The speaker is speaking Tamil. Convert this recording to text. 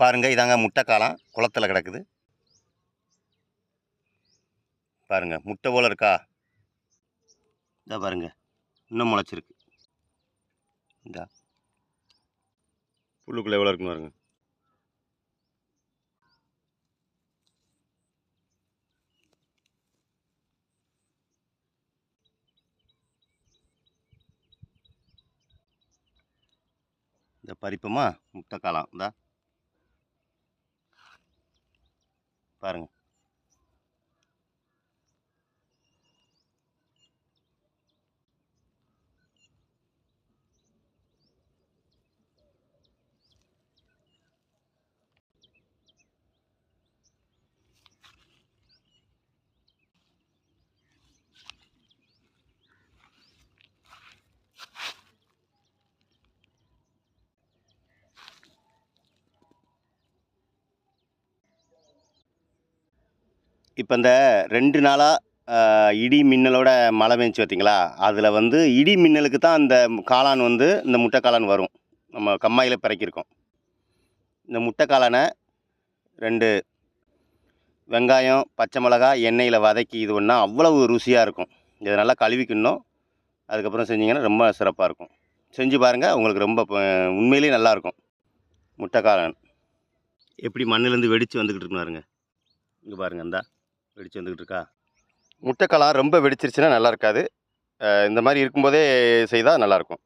பாருங்கள் இதாங்க முட்டை காளான். குளத்துல கிடக்குது. பாருங்க முட்டை போல் இருக்கா? இதா பாருங்க இன்னும் முளைச்சிருக்கு. இதா புல்லுக்குள்ளே எவ்வளோ இருக்குன்னு பாருங்க. இந்த பறிப்போமா? முட்டை காளான் இந்தா. பாருங்க இப்போ இந்த ரெண்டு நாளாக இடி மின்னலோட மழை பெஞ்சு பார்த்தீங்களா அதில் வந்து இடி மின்னலுக்கு தான் அந்த காளான் வந்து இந்த முட்டை காளான் வரும். நம்ம கம்மாயில் பிறக்கியிருக்கோம் இந்த முட்டை காளானை ரெண்டு வெங்காயம் பச்சை மிளகா எண்ணெயில் வதக்கி இது பண்ணால் அவ்வளவு ருசியாக இருக்கும். இதை நல்லா கழுவிக்கணும். அதுக்கப்புறம் செஞ்சிங்கன்னா ரொம்ப சிறப்பாக இருக்கும். செஞ்சு பாருங்கள் உங்களுக்கு ரொம்ப உண்மையிலேயே நல்லாயிருக்கும் முட்டை எப்படி மண்ணிலேருந்து வெடித்து வந்துக்கிட்டு இருக்குனாருங்க இங்கே பாருங்கள் இந்தா. வெடிச்சு வந்துக்கிட்டு இருக்கா முட்டைக்கலாம் ரொம்ப வெடிச்சிருச்சுன்னா நல்லா இருக்காது இந்த மாதிரி இருக்கும்போதே செய்தால் நல்லாயிருக்கும்.